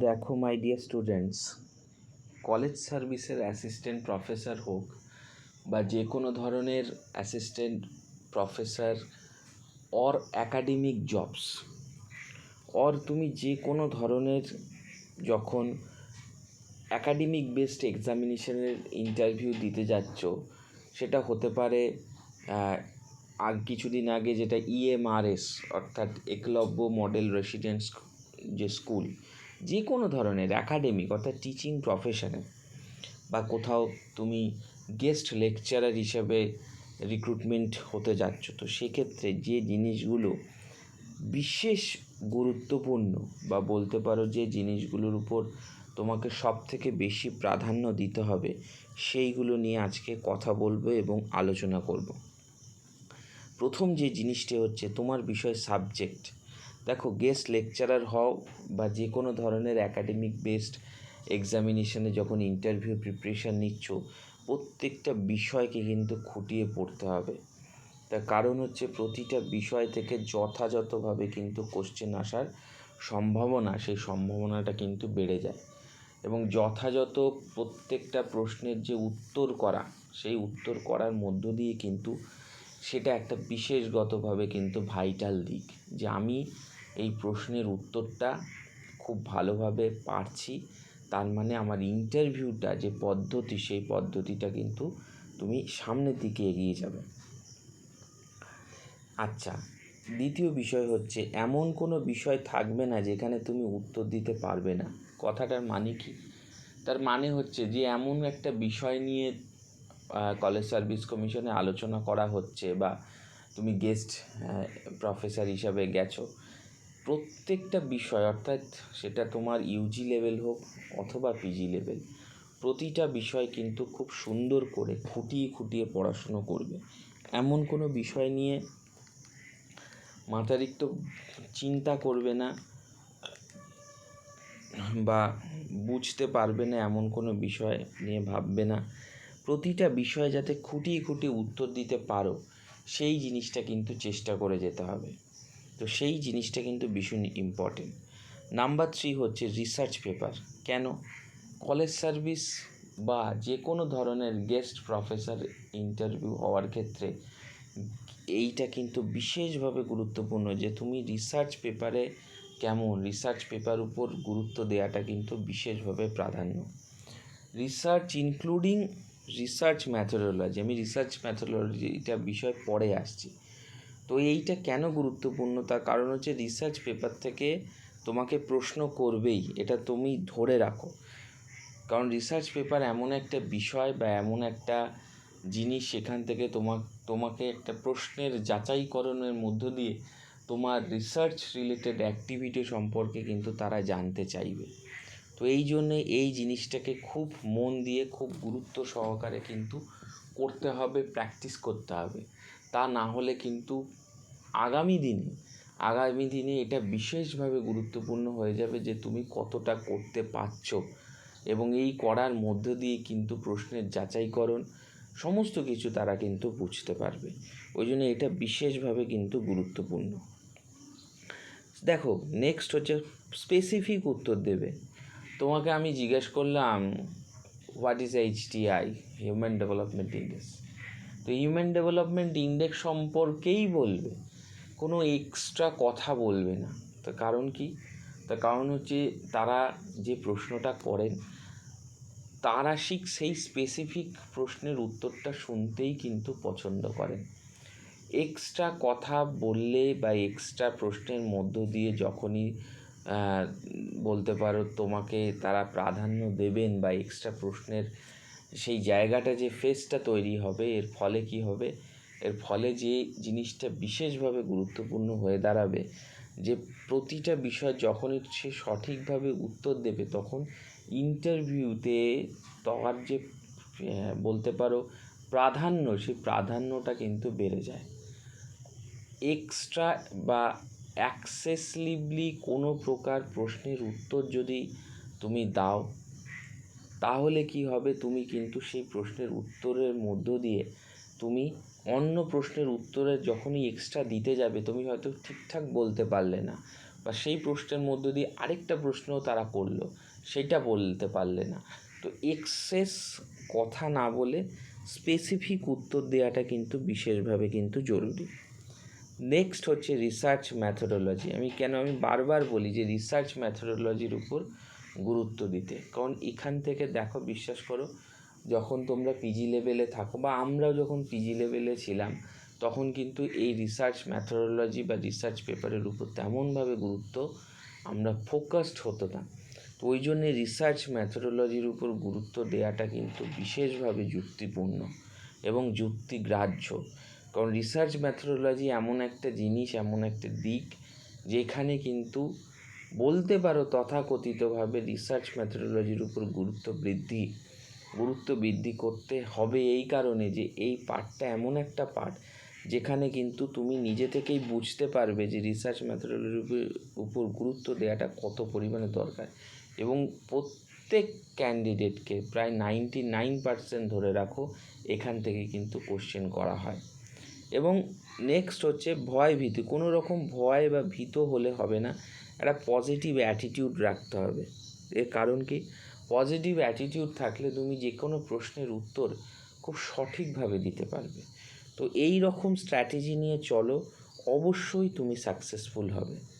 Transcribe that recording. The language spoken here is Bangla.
দেখো মাই ডিয়ার স্টুডেন্টস কলেজ সার্ভিসের অ্যাসিস্ট্যান্ট প্রফেসর হোক বা যে কোনো ধরনের assistant professor or academic jobs or তুমি যে কোনো ধরনের যখন অ্যাকাডেমিক বেসড এক্সামিনেশনের ইন্টারভিউ দিতে যাচ্ছ, সেটা হতে পারে আগ, কিছুদিন আগে যেটা ইএমআরএস অর্থাৎ একলব্য মডেল রেসিডেন্স যে স্কুল যে কোনো ধরনের অ্যাকাডেমিক অর্থাৎ টিচিং প্রফেশনে বা কোথাও তুমি গেস্ট লেকচারার হিসেবে রিক্রুটমেন্ট হতে যাচ্ছ, তো সেক্ষেত্রে যে জিনিসগুলো বিশেষ গুরুত্বপূর্ণ বা বলতে পারো যে জিনিসগুলোর উপর তোমাকে সব থেকে বেশি প্রাধান্য দিতে হবে, সেইগুলো নিয়ে আজকে কথা বলব এবং আলোচনা করব। প্রথম যে জিনিসটি হচ্ছে তোমার বিষয় সাবজেক্ট দেখো গেস্ট লেকচারার হও বা যে কোনো ধরনের অ্যাকাডেমিক বেসড এক্সামিনেশনে যখন ইন্টারভিউ প্রিপারেশান নিচ্ছ, প্রত্যেকটা বিষয়কে কিন্তু খুঁটিয়ে পড়তে হবে। তার কারণ হচ্ছে প্রতিটা বিষয় থেকে যথাযথভাবে কিন্তু কোশ্চেন আসার সম্ভাবনা, সেই সম্ভাবনাটা কিন্তু বেড়ে যায়। এবং যথাযথ প্রত্যেকটা প্রশ্নের যে উত্তর করা, সেই উত্তর করার মধ্য দিয়ে কিন্তু সেটা একটা বিশেষগতভাবে কিন্তু ভাইটাল দিক। যে আমি এই প্রশ্নের উত্তরটা খুব ভালোভাবে পারছি। তার মানে আমার ইন্টারভিউটা যে পদ্ধতি, সেই পদ্ধতিটা কিন্তু তুমি সামনের দিকে এগিয়ে যাবে। আচ্ছা দ্বিতীয় বিষয় হচ্ছে, এমন কোনো বিষয় থাকবে না যেখানে তুমি উত্তর দিতে পারবে না। কথাটার মানে কি? তার মানে হচ্ছে যে, এমন একটা বিষয় নিয়ে কলেজ সার্ভিস কমিশনে আলোচনা করা হচ্ছে বা তুমি গেস্ট প্রফেসর হিসাবে গেছো প্রত্যেকটা বিষয়, অর্থাৎ সেটা তোমার ইউজি লেভেল হোক অথবা পিজি লেভেল প্রতিটা বিষয় কিন্তু খুব সুন্দর করে খুঁটিয়ে খুঁটিয়ে পড়াশুনো করবে। এমন কোনো বিষয় নিয়ে মাথারিক্ত চিন্তা করবে না বা বুঝতে পারবে না এমন কোনো বিষয় নিয়ে ভাববে না। প্রতিটা বিষয় যাতে খুঁটিয়ে খুঁটিয়ে উত্তর দিতে পারো, সেই জিনিসটা কিন্তু চেষ্টা করে যেতে হবে। তো সেই জিনিসটা কিন্তু ভীষণ ইম্পর্টেন্ট নাম্বার থ্রি হচ্ছে রিসার্চ পেপার কেন? কলেজ সার্ভিস বা যে কোনো ধরনের গেস্ট প্রফেসর ইন্টারভিউ হওয়ার ক্ষেত্রে এইটা কিন্তু বিশেষভাবে গুরুত্বপূর্ণ যে তুমি রিসার্চ পেপারে কেমন? রিসার্চ পেপার উপর গুরুত্ব দেওয়াটা কিন্তু বিশেষভাবে প্রাধান্য। রিসার্চ ইনক্লুডিং রিসার্চ ম্যাথোডোলজি আমি রিসার্চ ম্যাথোডোলজি এটা বিষয় পরে আসছি। তো এইটা কেন গুরুত্বপূর্ণ? তার কারণ হচ্ছে রিসার্চ পেপার থেকে তোমাকে প্রশ্ন করবেই, এটা তুমি ধরে রাখো। কারণ রিসার্চ পেপার এমন একটা বিষয় বা এমন একটা জিনিস সেখান থেকে তোমা তোমাকে একটা প্রশ্নের যাচাইকরণের মধ্য দিয়ে তোমার রিসার্চ রিলেটেড অ্যাক্টিভিটি সম্পর্কে কিন্তু তারা জানতে চাইবে। তো এই জন্যে এই জিনিসটাকে খুব মন দিয়ে, খুব গুরুত্ব সহকারে কিন্তু করতে হবে প্র্যাকটিস করতে হবে। তা না হলে কিন্তু আগামী দিনে আগামী দিনে এটা বিশেষভাবে গুরুত্বপূর্ণ হয়ে যাবে যে তুমি কতটা করতে পারছ এবং এই করার মধ্য দিয়ে কিন্তু প্রশ্নের যাচাইকরণ সমস্ত কিছু তারা কিন্তু বুঝতে পারবে। ওই জন্য এটা বিশেষভাবে কিন্তু গুরুত্বপূর্ণ। দেখো নেক্সট হচ্ছে স্পেসিফিক উত্তর দেবে। তোমাকে আমি জিজ্ঞেস করলাম what is HTI human development index তো হিউম্যান ডেভেলপমেন্ট ইন্ডেক্স সম্পর্কেই বলবে। কোনো এক্সট্রা কথা বলবে না। তার কারণ কি? তার কারণ হচ্ছে তারা যে প্রশ্নটা করেন, তারা ঠিক সেই স্পেসিফিক প্রশ্নের উত্তরটা শুনতেই কিন্তু পছন্দ করেন। এক্সট্রা কথা বললে বা এক্সট্রা প্রশ্নের মধ্য দিয়ে যখনই বলতে পারো তোমাকে তারা প্রাধান্য দেবেন বা এক্সট্রা প্রশ্নের সেই জায়গাটা যে ফেসটা তৈরি হবে, এর ফলে কি হবে? এর ফলে যে জিনিসটা বিশেষভাবে গুরুত্বপূর্ণ হয়ে দাঁড়াবে, যে প্রতিটা বিষয় যখনই সে সঠিকভাবে উত্তর দেবে, তখন ইন্টারভিউতে তার যে বলতে পারো প্রাধান্য, সেই প্রাধান্যটা কিন্তু বেড়ে যায়। এক্সট্রা বা অ্যাক্সেসলিভলি কোনো প্রকার প্রশ্নের উত্তর যদি তুমি দাও, তাহলে কি হবে? তুমি কিন্তু সেই প্রশ্নের উত্তরের মধ্য দিয়ে তুমি অন্য প্রশ্নের উত্তরে যখনই এক্সট্রা দিতে যাবে, তুমি হয়তো ঠিকঠাক বলতে পারলে না। বা সেই প্রশ্নের মধ্য দিয়ে আরেকটা প্রশ্নও তারা করল, সেটা বলতে পারলে না। তো এক্সেস কথা না বলে স্পেসিফিক উত্তর দেওয়াটা কিন্তু বিশেষভাবে কিন্তু জরুরি। নেক্সট হচ্ছে রিসার্চ ম্যাথোডোলজি আমি কেন আমি বারবার বলি যে রিসার্চ ম্যাথোডোলজির উপর গুরুত্ব দিতে। কারণ এখান থেকে দেখো, বিশ্বাস করো যখন তোমরা পিজি লেভেলে থাকো, বা আমরাও যখন পিজি লেভেলে ছিলাম, তখন কিন্তু এই রিসার্চ ম্যাথোডোলজি বা রিসার্চ পেপারের উপর তেমনভাবে গুরুত্ব আমরা ফোকাসড হতো না। তো ওই জন্যে রিসার্চ ম্যাথোডোলজির উপর গুরুত্ব দেওয়াটা কিন্তু বিশেষভাবে যুক্তিপূর্ণ এবং যুক্তিগ্রাহ্য। কারণ রিসার্চ ম্যাথোডোলজি এমন একটা জিনিস, এমন একটা দিক, যেখানে কিন্তু বলতে পারো তথাকথিতভাবে রিসার্চ ম্যাথোডোলজির উপর গুরুত্ব বৃদ্ধি গুরুত্ব বৃদ্ধি করতে হবে এই কারণে যে এই পার্টটা এমন একটা পার্ট যেখানে কিন্তু তুমি নিজে থেকেই বুঝতে পারবে যে রিসার্চ ম্যাথোডোলজির উপর গুরুত্ব দেওয়াটা কত পরিমাণে দরকার। এবং প্রত্যেক ক্যান্ডিডেটকে প্রায় নাইনটি নাইন পার্সেন্ট ধরে রাখো, এখান থেকে কিন্তু কোশ্চেন করা হয়। এবং নেক্সট হচ্ছে ভয় ভীতি। কোনো রকম ভয় বা ভীত হলে হবে না। একটা পজিটিভ অ্যাটিটিউড রাখতে হবে। এর কারণ কি? পজিটিভ অ্যাটিটিউড থাকলে তুমি যে কোনো প্রশ্নের উত্তর খুব সঠিকভাবে দিতে পারবে। তো এই রকম স্ট্র্যাটেজি নিয়ে চলো, অবশ্যই তুমি সাকসেসফুল হবে।